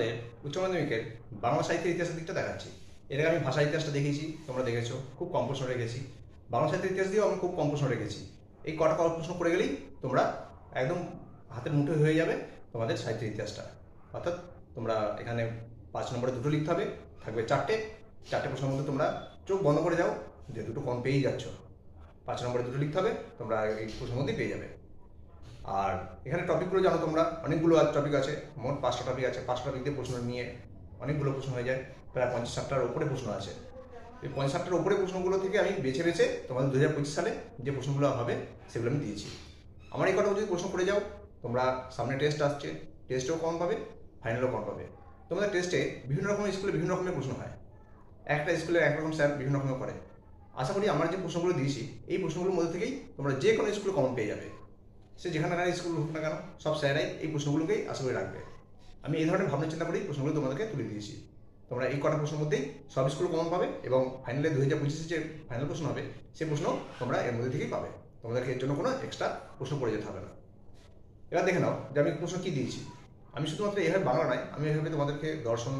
তোমাদের উচ্চ মাধ্যমিকের বাংলা সাহিত্যের ইতিহাসের দিকটা দেখাচ্ছি। এর আগে আমি ভাষা ইতিহাসটা দেখেছি তোমরা দেখেছ, খুব কম প্রশ্ন রেখেছি। বাংলা সাহিত্যের ইতিহাস দিয়েও আমি খুব কম প্রশ্ন রেখেছি। এই কটা কম প্রশ্ন করে গেলেই তোমরা একদম হাতের মুঠোয় হয়ে যাবে তোমাদের সাহিত্যের ইতিহাসটা। অর্থাৎ তোমরা এখানে পাঁচ নম্বরে দুটো লিখতে হবে, থাকবে চারটে। চারটে প্রশ্নের মধ্যে তোমরা চোখ বন্ধ করে যাও, যে দুটো কম পেয়েই যাচ্ছ। পাঁচ নম্বরে দুটো লিখতে হবে, তোমরা এই প্রশ্নের মধ্যেই পেয়ে যাবে। আর এখানে টপিকগুলো জানো তোমরা? অনেকগুলো টপিক আছে। মোট পাঁচটা টপিক আছে। পাঁচটা টপিক দিয়ে প্রশ্ন নিয়ে অনেকগুলো প্রশ্ন হয়ে যায়। প্রায় পঞ্চাশ ষাটটার ওপরে প্রশ্ন আছে। এই পঞ্চাশ ষাটটার ওপরে প্রশ্নগুলো থেকে আমি বেছে বেছে তোমাদের দু হাজার পঁচিশ সালে যে প্রশ্নগুলো হবে, সেগুলো আমি দিয়েছি। আমার এই কটা যদি প্রশ্ন করে যাও, তোমরা সামনে টেস্ট আসছে। টেস্টেও কম পাবে ফাইনালও কম পাবে। তোমাদের টেস্টে বিভিন্ন রকমের স্কুলে বিভিন্ন রকমের প্রশ্ন হয়। একটা স্কুলে একরকম স্যার বিভিন্ন রকমের করে। আশা করি আমার যে প্রশ্নগুলো দিয়েছি, এই প্রশ্নগুলোর মধ্যে থেকেই তোমরা যে কোনো স্কুলে কমন পেয়ে যাবে। সে যেখানে স্কুল হোক না কেন, সব স্যারাই এই প্রশ্নগুলোকেই আশা করে রাখবে। আমি এই ধরনের ভাবনা চিন্তা করেই প্রশ্নগুলো তোমাদেরকে তুলে দিয়েছি। তোমরা এই কটা প্রশ্নের মধ্যেই সব স্কুল কমন পাবে এবং ফাইনালে দু হাজার পঁচিশে যে ফাইনাল প্রশ্ন হবে সেই প্রশ্ন তোমরা এর মধ্যে থেকেই পাবে। তোমাদেরকে এর জন্য কোনো এক্সট্রা প্রশ্ন পড়ে যেতে হবে না। এবার দেখে নাও যে আমি প্রশ্ন কী দিয়েছি। আমি শুধুমাত্র এভাবে বাংলা নয়, আমি এভাবে তোমাদেরকে দর্শন,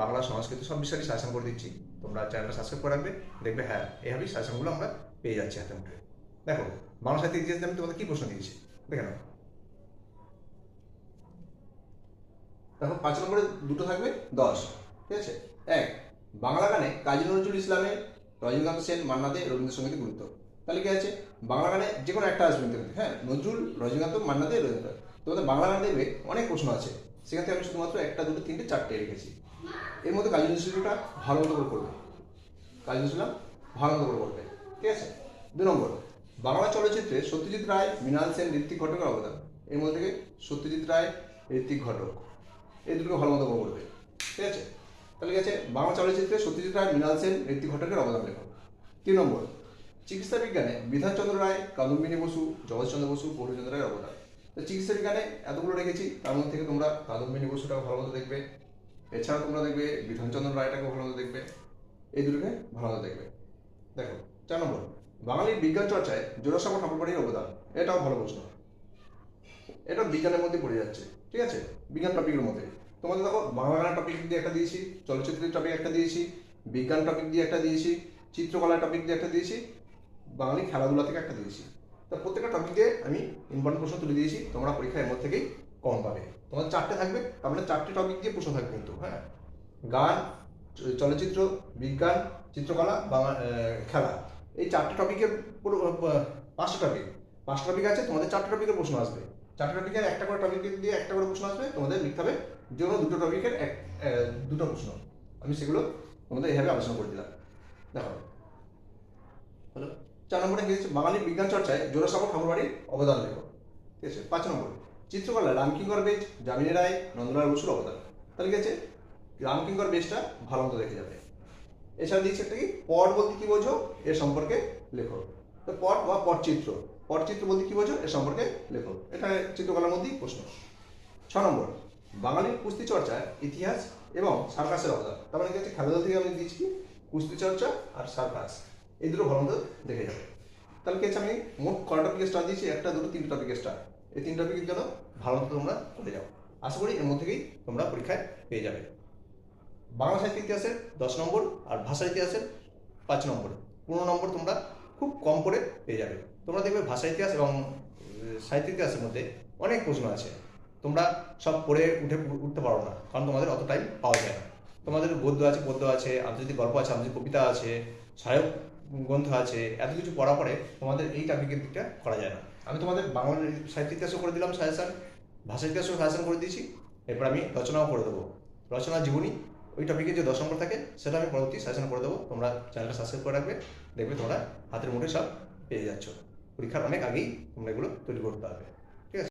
বাংলা, সংস্কৃত সব বিষয়ে সাজেশন করে দিচ্ছি। তোমরা চ্যানেলটা সাবস্ক্রাইব করে রাখবে, দেখবে হ্যাঁ এইভাবেই সাজেশনগুলো আমরা পেয়ে যাচ্ছি হাতে মুঠে দেখো, বাংলা সাহিত্যের ইতিহাসে আমি তোমাদের কী প্রশ্ন দিয়েছি? দেখে নাও। দেখো, পাঁচ নম্বরে দুটো থাকবে, দশ। ঠিক আছে? এক, বাংলা গানে কাজী নজরুল ইসলামের রজনীকান্ত সেন মান্না দে রবীন্দ্রসঙ্গীতের গুরুত্ব। তাহলে কি আছে? বাংলা গানে যে কোনো একটা আসবে কিন্তু হ্যাঁ নজরুল, রজনীকান্ত মান্না দে রবীন্দ্র। তোমাদের বাংলা গান দেখবে অনেক প্রশ্ন আছে। সেখান থেকে আমি শুধুমাত্র একটা, দুটো, তিনটে, চারটে রেখেছি। এর মধ্যে কাজী নজরুলটা ভালো মতো করে করবে। কাজী নজরুল ভালো মতো করে করবে। ঠিক আছে? দু নম্বর। বাংলা চলচ্চিত্রে সত্যজিৎ রায়, মৃণাল সেন ঋত্বিক ঘটকের অবদান। এর মধ্যে থেকে সত্যজিৎ রায়, ঋত্বিক ঘটক। এই দুটোকে ভালো মতো করবে। ঠিক আছে? তাহলে গেছে, বাংলা চলচ্চিত্রে সত্যজিৎ রায়, মৃণাল সেন, ঋত্বিক ঘটকের অবদান লেখো তিন নম্বর, চিকিৎসা বিজ্ঞানে বিধানচন্দ্র রায় কাদম্বিনী বসু জগৎচন্দ্র বসু, পূর্ণচন্দ্র রায়ের অবদান। তো চিকিৎসা বিজ্ঞানে এতগুলো রেখেছি, তার মধ্যে থেকে তোমরা কাদম্বিনী বসুটাকে ভালো মতো দেখবে। এছাড়া তোমরা দেখবে বিধানচন্দ্র রায়টাকে ভালো মতো দেখবে। এই দুটোকে ভালো মতো দেখবে। দেখো, চার নম্বর বাঙালির বিজ্ঞান চর্চায় জোড়াসাঁকো ঠাকুরবাড়ির অবদান, এটাও ভালো প্রশ্ন। এটা বিজ্ঞানের মধ্যে পড়ে যাচ্ছে, ঠিক আছে? বিজ্ঞান টপিকের মধ্যে। তোমাদের দেখো বাংলা টপিক দিয়ে একটা দিয়েছি, চলচ্চিত্রের টপিক একটা দিয়েছি, বিজ্ঞান টপিক দিয়ে একটা দিয়েছি, চিত্রকলার টপিক দিয়ে একটা দিয়েছি, বাঙালি খেলাধুলা থেকে একটা দিয়েছি। তা প্রত্যেকটা টপিক আমি ইম্পর্টেন্ট প্রশ্ন তুলে দিয়েছি, তোমরা পরীক্ষার মধ্যে থেকেই কম পাবে। তোমাদের চারটে থাকবে, তার মানে চারটে টপিক দিয়ে প্রশ্ন থাকবে কিন্তু হ্যাঁ? গান, চলচ্চিত্র, বিজ্ঞান, চিত্রকলা বাংলা খেলা। এই চারটে টপিকের পাঁচটা টপিক পাঁচটা টপিক আছে, তোমাদের চারটে টপিকের প্রশ্ন আসবে। চারটে টপিকের একটা করে টপিক দিয়ে একটা করে প্রশ্ন আসবে, তোমাদের লিখতে হবে যে কোনো দুটো টপিকের এক দুটো প্রশ্ন। আমি সেগুলো তোমাদের এইভাবে আলোচনা করে দিলাম। দেখো। হলো, চার নম্বরে হচ্ছে বাঙালি বিজ্ঞান চর্চায় জোড়াসাঁকো ঠাকুরবাড়ির অবদান লেখো। ঠিক আছে? পাঁচ নম্বর। চিত্রকলা রামকিঙ্কর বেজ যামিনী রায়, নন্দলাল বসুর অবদান। তাহলে কি আছে? রামকিঙ্কর বেজটা ভালো মতো দেখে যাবে। এছাড়া দিচ্ছে একটা কি? পট বলতে কি বোঝো? এর সম্পর্কে লেখো। তো পট বা পটচিত্র পটচিত্র বলতে কি বোঝো? এর সম্পর্কে লেখো। এটা চিত্রকলার মধ্যেই প্রশ্ন। ছ নম্বর। বাঙালির কুস্তি চর্চায় ইতিহাস এবং সার্কাসের অবদান। তার মানে হচ্ছে খেলাধুলা থেকে আমি দিচ্ছি কুস্তি চর্চা আর সার্কাস। এই দুটো ভালো মতো দেখে যাবে। তাহলে কি হচ্ছে আমি মোট কটা টপিকের স্টার দিয়েছি? একটা, দুটো, তিনটে টপিকের স্টার এই তিন টপিকের জন্য ভালো মতো তোমরা করে যাও। আশা করি এর মধ্যে থেকেই তোমরা পরীক্ষায় পেয়ে যাবে। বাংলা সাহিত্য ইতিহাসের দশ নম্বর আর ভাষা ইতিহাসের পাঁচ নম্বর। পনেরো নম্বর তোমরা খুব কম করে পেয়ে যাবে। তোমরা দেখবে ভাষা ইতিহাস এবং সাহিত্য ইতিহাসের মধ্যে অনেক প্রশ্ন আছে। তোমরা সব পড়ে উঠে উঠতে পারো না, কারণ তোমাদের অত টাইম পাওয়া যায় না। তোমাদের গদ্য আছে, পদ্য আছে, আন্তর্জাতিক গল্প আছে, আন্তর্জাতিক কবিতা আছে সহায়ক গ্রন্থ আছে, এত কিছু পড়া পরে তোমাদের এই টপিকের দিকটা করা যায় না। আমি তোমাদের বাংলা সাহিত্য ইতিহাসও করে দিলাম সাজেশন ভাষা ইতিহাসও সাজেশন করে দিয়েছি। এরপর আমি রচনাও করে দেবো। রচনা জীবনী ওই টপিকে যে দশ নম্বর থাকে, সেটা আমি পরবর্তী সাজেশন করে দেবো। তোমরা চ্যানেলটা সাবস্ক্রাইব করে রাখবে। দেখবে তোমরা হাতের মুঠে সব পেয়ে যাচ্ছ। পরীক্ষার অনেক আগেই তোমরা এগুলো তৈরি করতে পারবে।